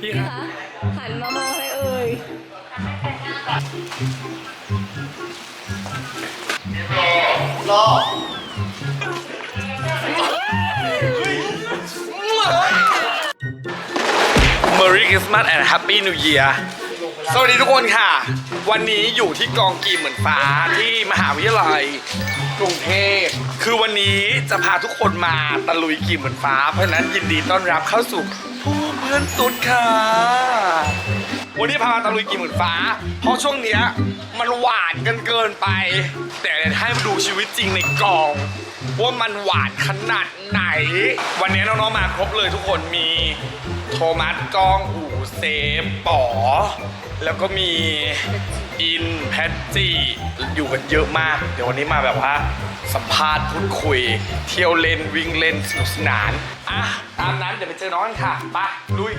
พี่คะหันมามองให้เอ่ย Merry Christmas and Happy New Year สวั สวัสดีทุกคนค่ะ วันนี้อยู่ที่กองกีมเหมือนฟ้าที่มหาวิทยาลัยกรุงเทพคือวันนี้จะพาทุกคนมาตะลุยกีมเหมือนฟ้า เพราะฉะนั้นยินดีต้อนรับเข้าสู่ผู้เพื่อนตุ๊ดค่ะ วันนี้พามาตะลุยกีมเหมือนฟ้า เพราะช่วงเนี้ยมันหวานกันเกินไป แต่ให้มาดูชีวิตจริงในกอง ว่ามันหวานขนาดไหน วันนี้น้องๆมาครบเลยทุกคนมีโทมัสกองอูเซฟป๋อ แล้วก็มีอินแพทจีอยู่กันเยอะมาก เดี๋ยววันนี้มาแบบว่า สัมภาษณ์พูดคุย เที่ยวเล่นวิ่งเล่นสนุกสนาน อะ ตามนั้นเดี๋ยวไปเจอน้องกันค่ะไปลุย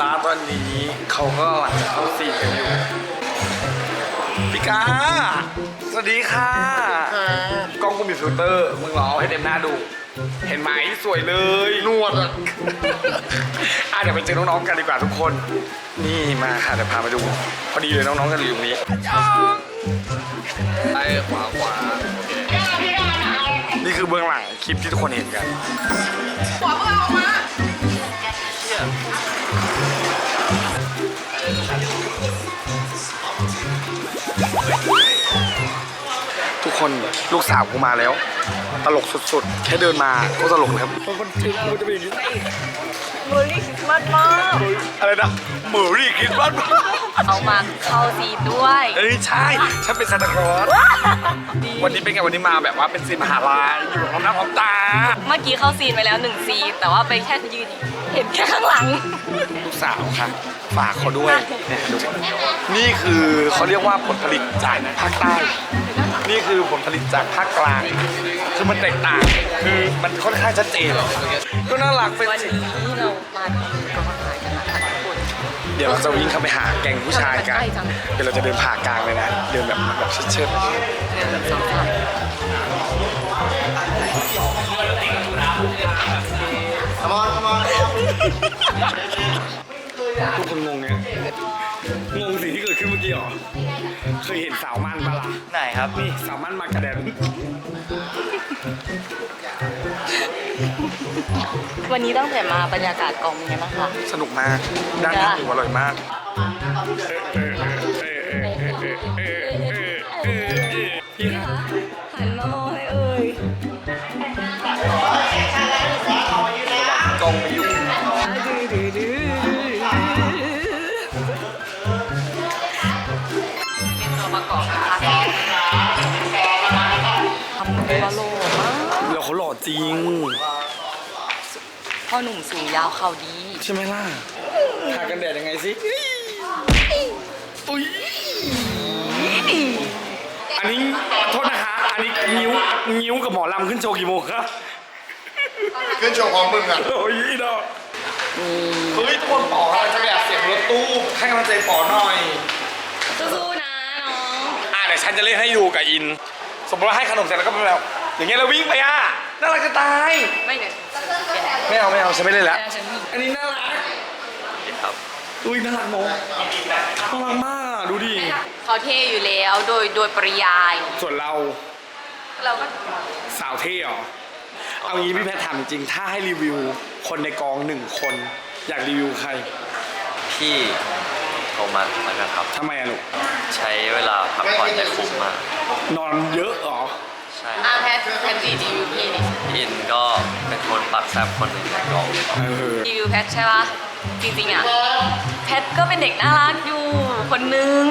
ลาตอนนี้เขาก็หลังจะเข้าซีนกันอยู่พี่กาสวัสดีค่ะกล้องกูมีฟิลเตอร์มึงลองเอาให้เต็มหน้าดู เห็นไหมสวยเลยนวดอะอะเดี๋ยวไปเจอน้องๆกันดีกว่าทุกคน นี่มาค่ะเดี๋ยวพามาดู พอดีเลยน้องๆกันอยู่ตรงนี้ซ้ายขวาขวานี่คือเบื้องหลังคลิปที่ทุกคนเห็นกันทุก คนลูกสาวกูมาแล้ว ตลกสุดๆ แค่เดินมาก็ตลกแล้วมันจริงมันจะเป็นอย่างนี้เมอรี่คริสต์มาสมากอะไรนะเมอรี่คริสต์มาสเขามาเข้าซีนด้วยเอ้ยใช่ฉันเป็นซานตาคลอสวันนี้เป็นไงวันนี้มาแบบว่าเป็นซีนมหาลัยอยู่พร้อมหน้าพร้อมตา เมื่อกี้เข้าซีนไปแล้วหนึ่งซีนแต่ว่าไปแค่ยืนเห็นแค่ข้างหลังลูกสาวค่ะฝากเขาด้วยเนี่ยดูนี่คือเขาเรียกว่าผลผลิตจากภาคใต้ นี่คือผลผลิตจากภาคกลาง คือมันแตกต่าง คือมันค่อนข้างชัดเจน ก็น่ารักเป็นวันสินี้เรามาทำกองถ่ายกันนะคะทุกคน เดี๋ยวเราจะวิ่งเข้าไปหาแก๊งผู้ชายกัน ใกล้จัง เดี๋ยวเราจะเดินผ่ากลางเลยนะ เดินแบบแบบเชิดเดินแบบสองสามๆทุกคนงงไง งงสิ่งที่เกิดขึ้นเมื่อกี้เหรอ เคยเห็นสาวมั่นปะล่ะ ไหนครับ นี่สาวมั่นมากระแดนวันนี้ตั้งแต่มาบรรยากาศกองเป็นไงบ้างคะ สนุกมาก ด้านหน้าหมูอร่อยมากพี่ ทำตัวโลมากแล้วเขาหล่อจริง พ่อหนุ่มสูงยาวเข่าดี ใช่ไหมล่ะทากันแดดยังไงสิอุ้ยอันนี้โทษนะคะอันนี้นิ้วนิ้วกับหมอลำขึ้นโชว์กี่โมงครับขึ้นโชว์ของมึงอะโอ้ยอีดอกเฮ้ยทุกคนป๋อเราจะไปอัดเสียงรถตู้ให้กำลังใจป๋อหน่อยสู้ๆนะน้องอะเดี๋ยวฉันจะเล่นให้ดูกับอิน สมมติว่าให้ขนมเสร็จแล้วก็เป็นแบบอย่างเงี้ยเราวิ่งไปอะน่ารักจะตายไม่เดี๋ยวไม่เอาไม่เอาฉันไม่เล่นแล้วแต่ฉันมีอันนี้น่ารักครับอุ้ยน่ารักเน้องน่ารักมากดูดิเขาเท่อยู่แล้วโดยโดยปริยาย ส่วนเราเราก็สาวเท่เหรอเอางี้พี่แพทย์ถามจริงถ้าให้รีวิวคนในกองหนึ่งคน อยากรีวิวใคร พี่โท มัสแล้วกันครับ ทำไมอะลูก ใช้เวลาพักผ่อนได้คุ้มมาก นอนเยอะเหรอ ใช่อาแพทแพทรีวิวพี่นี่อินก็เป็นคนปักแซบคนหนึ่งในกองเออ รีวิวแพทใช่ปะจริงๆอะแพทก็เป็นเด็กน่ารักอยู่คนนึง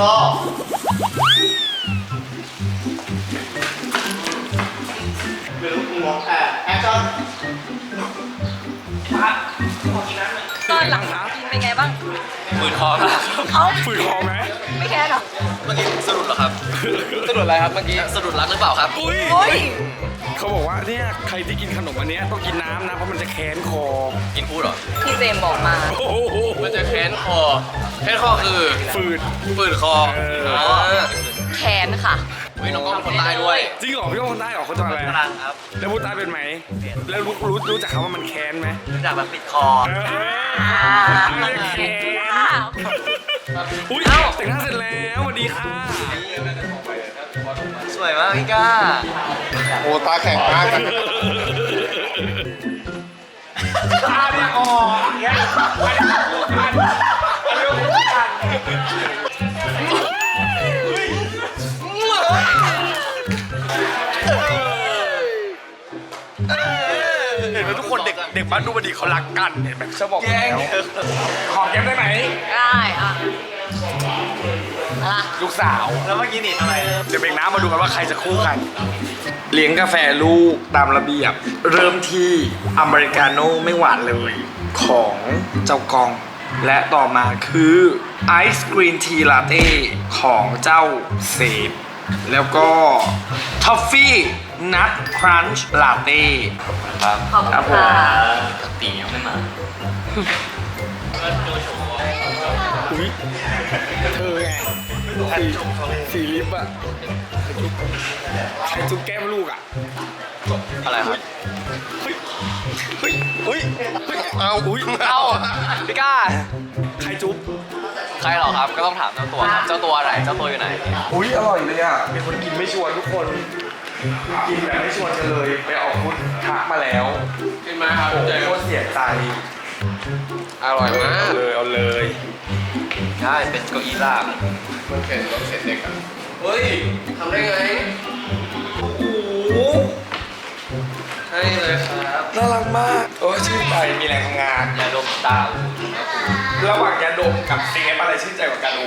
รอไม่รู้หัวแอบแอคชั่นตอนหลังกินเป็นไงบ้างมือคอมากครับเอ้า ฝืนคอไหมไม่แค่หรอ เมื่อกี้สะดุดเหรอครับ สะดุดอะไรครับเมื่อกี้ สะดุดรักหรือเปล่าครับ อุ้ยโอ้ย เขาบอกว่าเนี่ยใครที่กินขนมอันเนี้ยต้องกินน้ำนะเพราะมันจะแค้นคอ กินพูดเหรอ พี่เจมส์บอกมา โอ้โหมันจะแค้นคอ แค้นคอคือฝืดฝืดคอเอออ๋อแขนค่ะ เฮ้ยน้องกล้องเป็นคนใต้ด้วยจริงเหรอพี่ว่าคนใต้เหรอเขาจะอะไรกำลังครับแล้วพูดใต้เป็นไหม แล้วรู้รู้รู้จักคำว่ามันแค้นไหมรู้จักแบบปิดคอ เออเรียกแค้นอุ้ยแต่งหน้าเสร็จแล้วสวัสดีค่ะ สวยมากพี่ก้า โอ้ตาแข็งมากอะตาเนี่ยออกเนี่ยอันนี้พูดกันอันนี้พูดกันเห็นไหมทุกคนเด็กเด็กบ้านดูบดีเขารักกันเห็นไหมฉันบอกแล้วหอมแก้มได้ไหมได้อะ อะไรลูกสาว แล้วเมื่อกี้หนีทำไมเดี๋ยวเบรกน้ำมาดูกันว่าใครจะคู่กัน เลี้ยงกาแฟลูกตามระเบียบ เริ่มที่อเมริกาโน่ไม่หวานเลยของเจ้ากอง และต่อมาคือไอศกรีนทีลาเต้ของเจ้าเซฟแล้วก็ทอฟฟี่นัทครันช์ลาเต้ครับขอบครับผคุณมค่ะตียังไม่มาอุ้ยเธอไง สีสีลิปอะใครจุ๊บแก้มลูกอะอะไรครับเฮ้ยเฮ้ยเฮ้ยเอาอุ้ยเอ้าพี่ก้าใครจุ๊บใครเหรอครับก็ต้องถามเจ้าตัวครับเจ้าตัวไหนเจ้าตัวอยู่ไหนอุ้ยอร่อยเลยอะมีคนกินไม่ชวนทุกคนกินแบบไม่ชวนกันเลยไปออกฟุตทักมาแล้วกินไหมครับโอ้โหโคตรเสียใจอร่อยมากเอาเลยเอาเลย ใช่ เป็นเก้าอี้ลาก มันเข็นรถเข็นเด็กอะเฮ้ย ทำได้ไง โอ้โห ใช่เลยครับ น่ารักมากเออชื่นใจมีแรงทำงานยาดมตาระหว่างยาดมกับเซฟอะไรชื่นใจกว่ากันอู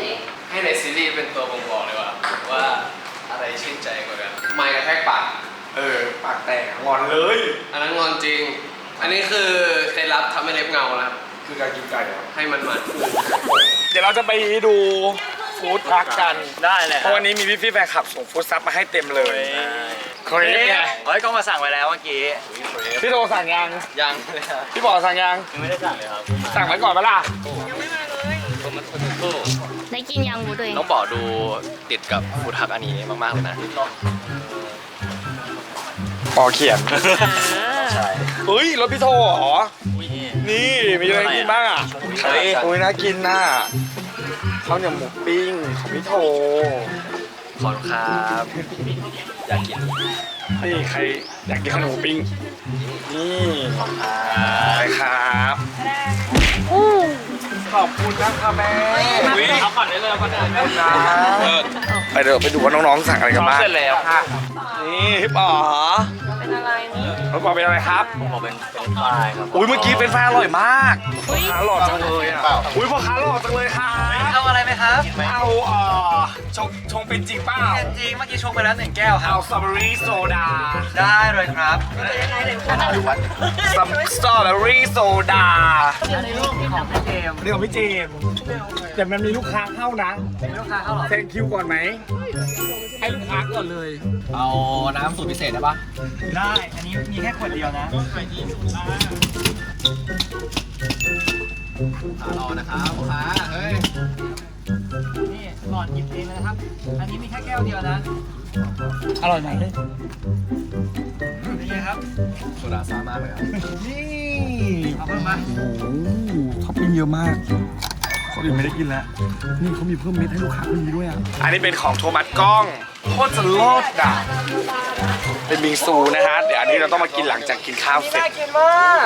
ให้ในซีรีส์เป็นตัวบ่งบอกเลยว่าว่าอะไรชื่นใจกว่ากัน ไม่กระแทกปาก เออ ปากแตกงอนเลย อันนั้นงอนจริง อันนี้คือเคล็ดลับทำให้เล็บเงานะครับคือการกินไก่เหรอให้มันมันเดี๋ยวเราจะไปดูฟู้ดทรัคกัน ได้เลยเพราะวันนี้มีพี่ๆแฟนคลับส่งฟู้ดซับมาให้เต็มเลยครีปไงเฮ้ยก็มาสั่งไว้แล้วเมื่อกี้พี่โทรสั่งยังยังเลยครับพี่บอกสั่งยังยังไม่ได้สั่งเลยครับสั่งไว้ก่อนปะล่ะได้กินยังบูตัวเองต้องบอกดูติดกับฟูดทักอันนี้มากๆเลยนะปอเขียนใช่เฮ้ยรถพี่โทเหรอนี่มีอะไรกินบ้างอะเฮ้ยโอ้ยน่ากินน่ะ ข้าวเหนียวหมูปิ้งของพี่โทขอบคุณครับอยากกินนี่ใครอยากกินขนมหมูปิ้ง นี่ไปครับขอบคุณนะครับแม่เอาก่อนได้เลยเอาก่อนได้เลยไปเดี๋ยวไปดูว่าน้องๆสั่งอะไรกันบ้างเสร็จแล้วค่ะนี่พี่ป๋อเป็นอะไร นี่น้องป๋อเป็นอะไรครับ ผมเป็นเป็นปลายครับอุ้ยเมื่อกี้เป็นฟ้าอร่อยมากพ่อค้าหล่อจังเลยอะอุ้ยพ่อค้าหล่อจังเลยค่ะเอาอะไรไหมครับ เอาเอ่อชงชงเป็นจริงเปล่าจริงเมื่อกี้ชงไปแล้วหนึ่งแก้วครับเอาสตรอเบอรี่โซดาได้เลยครับสตรอเบอรี่โซดาในรูปของพี่เจมนี่ของพี่เจมแต่มันมีลูกค้าเข้านะลูกค้าเข้าหรอแซงคิวก่อนไหมให้ลูกค้าก่อนเลย เอาน้ำสูตรพิเศษได้ปะได้ อันนี้มีแค่ขวดเดียวนะรอนะครับลูกค้าเฮ้ย นี่หลอดหยิบเองนะครับ อันนี้มีแค่แก้วเดียวนะ อร่อยไหมเป็นไงครับ โซดาซ่ามากเลยครับนี่เอาเพิ่มมา โอ้โหท็อปปิ้งเยอะมากคนอื่นไม่ได้กินแล้ว นี่เขามีเพิ่มเม็ดให้ลูกค้าคนนี้ด้วยอะ อันนี้เป็นของโทมัสกล้อง โคตรจะโลดอะ เป็นบิงซูนะฮะ เดี๋ยวอันนี้เราต้องมากินหลังจากกินข้าวเสร็จกินมาก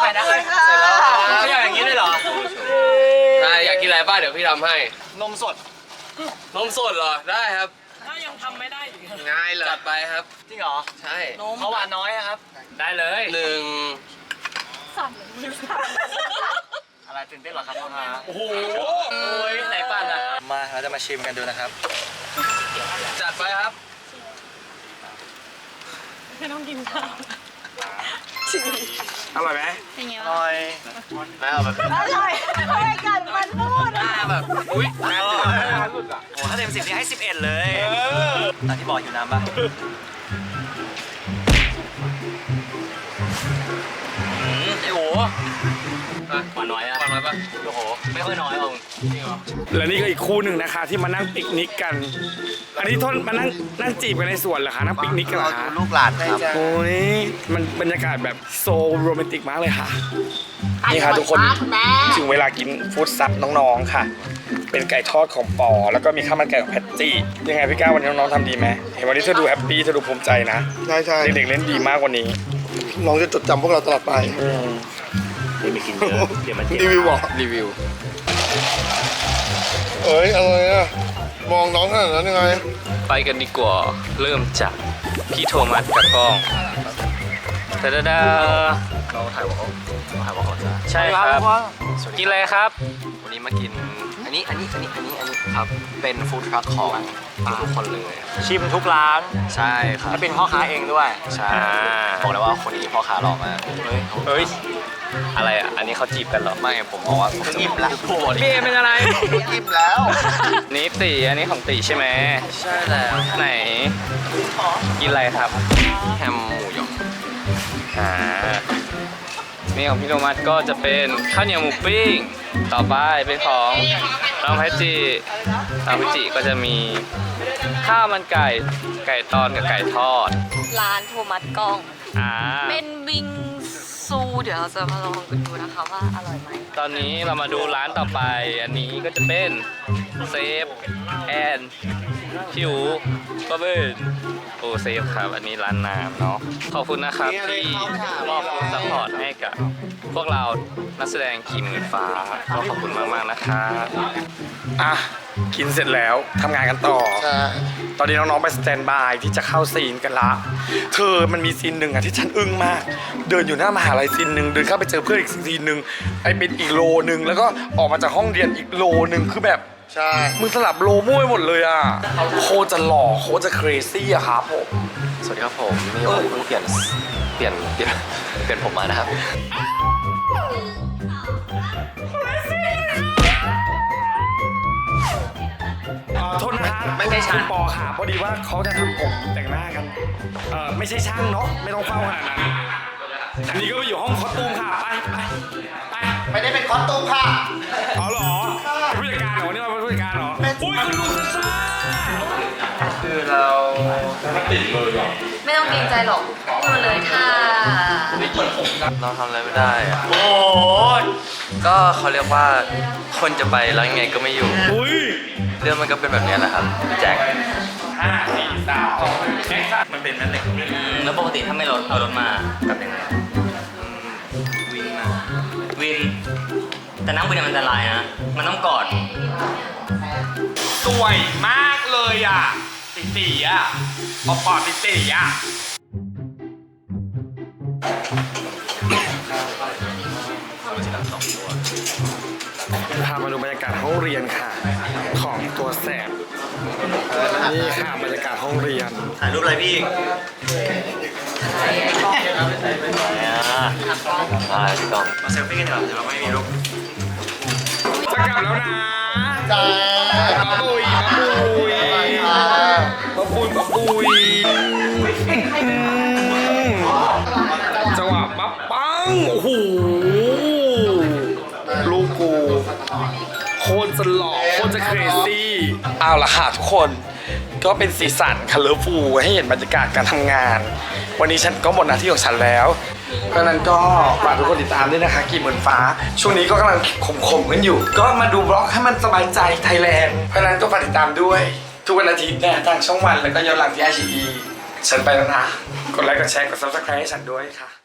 ใส่ได้เสร็จแล้วไม่อยากอย่างนี้เลยเหรอใช่อยากกินอะไรบ้างเดี๋ยวพี่ทำให้ นมสด นมสดเหรอ ได้ครับ ถ้ายังทำไม่ได้อีกง่ายเลยจัดไปครับ จริงเหรอ ใช่เขาหวานน้อยอะครับ ได้เลยหนึ่งอะไรตื่นเต้นเหรอครับพ่อค้าโอ้โหโอ้ยไหนปั่นอะ มาเราจะมาชิมกันดูนะครับ จัดไปครับ ไม่ต้องกินข้าวอร่อยไหมเป็นไงอวะร่อยไม่เอาแบบอร่อยทำไมกันมันพูดอะแบบอุ้ยน่าเดือดโอ้ถ้าเต็มสิบนี่ให้สิบเอ็ดเลยตอนที่บอกอยู่น้ำปะอืมไอ้โหหวานน้อยอะหวานน้อย ปะโอ้โห ไม่ค่อยน้อยเอาจริงเหรอและนี่ก็อีกคู่หนึ่งนะคะ ที่มานั่งปิกนิกกัน อันนี้ทนมานั่งนั่งจีบกันในสวนเหรอคะนั่งปิกนิกกันเหรอคะลูกหลานครับโอ้ยมันบรรยากาศแบบโซโรแมนติกมากเลยค่ะ นี่ค่ะทุกคนถึงเวลากินฟู้ดซับน้องๆค่ะ เป็นไก่ทอดของปอ แล้วก็มีข้าวมันไก่ของแพตตี้ ยังไงพี่ก้าววันนี้น้องๆทำดีไหมเห็นวันนี้เธอดูแฮปปี้เธอดูภูมิใจนะใช่ใช่เด็กๆเล่นดีมากกว่านี้ น้องจะจดจำพวกเราตลอดไป อืมรีวิวบอกรีวิว เอ้ยอะไรอะ มองน้องขนาดนั้นยังไง ไปกันดีกว่า เริ่มจากพี่โทมัสกับกล้องตาดาดาเราถ่ายวอล์กเราถ่ายวอล์กจ้าใช่ครับ กินอะไรครับ วันนี้มากิน อันนี้ อันนี้ อันนี้ อันนี้ อันนี้ครับ เป็นฟู้ดทรัคของทุกคนเลย ชิมทุกร้านใช่ครับ และเป็นพ่อค้าเองด้วย ใช่อ่า บอกเลยว่าคนนี้พ่อค้าหล่อมากเฮ้ยอะไรอะ อันนี้เขาจีบกันเหรอ ไม่ผมบอกว่าผมอิ่มแล้วพูดเบเป็นอะไร อิ่มแล้ว นี่ตีอันนี้ของตีใช่ไหม ใช่แล้วไหน กินอะไรครับ แฮมหมูหยองอ่า นี่ของพี่โทมัสก็จะเป็นข้าวเหนียวหมูปิ้ง ต่อไปเป็นของน้องแพจิน้องแพจิก็จะมีข้าวมันไก่ไก่ตอนกับไก่ทอด ร้านโทมัสกล้อง อ่า เป็นวิง ซูเดี๋ยวเราจะมาลองกันดูนะคะว่าอร่อยไหมตอนนี้เรามาดูร้านต่อไป อันนี้ก็จะเป็นเซฟแอนชิวบะเบิ้ลโอ้เซฟครับ อันนี้ร้านน้ำเนาะขอบคุณนะครับที่มอบคุณซัพพอร์ตให้กับ พวกเรานักแสดงขี่หมื่นฟ้าก็ขอบคุณมากๆนะครับอะ กินเสร็จแล้วทำงานกันต่อ ใช่ ตอนนี้น้องๆไปสแตนบายที่จะเข้าซีนกันละ เธอมันมีซีนหนึ่งอะที่ฉันอึ้งมาก เดินอยู่หน้ามหาลัยซีนหนึ่งเดินเข้าไปเจอเพื่อนอีกซีนหนึ่งไอเป็นอีกโลหนึ่งแล้วก็ออกมาจากห้องเรียนอีกโลหนึ่งคือแบบใช่มึงสลับโลมั่วไปหมดเลยอะโคตรจะหล่อโคตรจะเครซี่อะครับผมสวัสดีครับผมนี่ผมเพิ่งเปลี่ยนเปลี่ยนเปลี่ยนเปลี่ยนผมมานะครับ อ่อโทษนะครับไม่ใช่ช่างปอค่ะพอดีว่าเขาจะทำผมแต่งหน้ากันเออไม่ใช่ช่างเนาะไม่ต้องเฝ้าขนาดนั้นอันนี้ก็ไปอยู่ห้องคอสตูมค่ะไปไปไปไม่ได้เป็นคอสตูมค่ะเอาเหรอเป็นผู้จัดการเหรอวันนี้มาเป็นผู้จัดการเหรออุ้ยคุณลุงซันซ่าคือเราไม่ต้องเกรงใจหรอกพูดมาเลยค่ะเราทำอะไรไม่ได้อะโอ้ยก็เขาเรียกว่าคนจะไปแล้วยังไงก็ไม่อยู่ อุ้ย เรื่องมันก็เป็นแบบนี้แหละครับแจ็คห้าสี่สามสองแอคชั่นมันเป็นนั่นเลยแล้วปกติถ้าไม่รถเอารถมากับยังไงวิ่งมาวิน แต่นั่งวินมันอันตรายนะ มันต้องกอด สวยมากเลยอะติตีอะปอปอติตีอะ มาดูบรรยากาศห้องเรียนค่ะ ของตัวแสบนี่ค่ะบรรยากาศห้องเรียน ถ่ายรูปอะไรพี่อ่าพี่กองมาเซลฟี่กันดีกว่าเดี๋ยวเราไม่มีรูปจะกลับแล้วนะจ้ามาปุยมาปุยมาปุยมาปุยจังหวะปั๊บปังโอ้โห คตรจะหล่อโคตรจะเครซี่เอาละค่ะทุกคนก็เป็นสีสันคัลเลอร์ฟูให้เห็นบรรยากาศการทำงาน วันนี้ฉันก็หมดหน้าที่ของฉันแล้ว เพราะฉะนั้นก็ฝากทุกคนติดตามด้วยนะคะกี่หมื่นฟ้า ช่วงนี้ก็กำลังขมๆกันอยู่ ก็มาดูบล็อกให้มันสบายใจไทยแลนด์เพราะฉะนั้นก็ฝากติดตามด้วย ทุกวันอาทิตย์นะทางช่องวันแล้วก็ย้อนหลังที่ไอชีฉันไปแล้วนะกดไลค์กดแชร์กด subscribe ให้ฉันด้วยค่ะ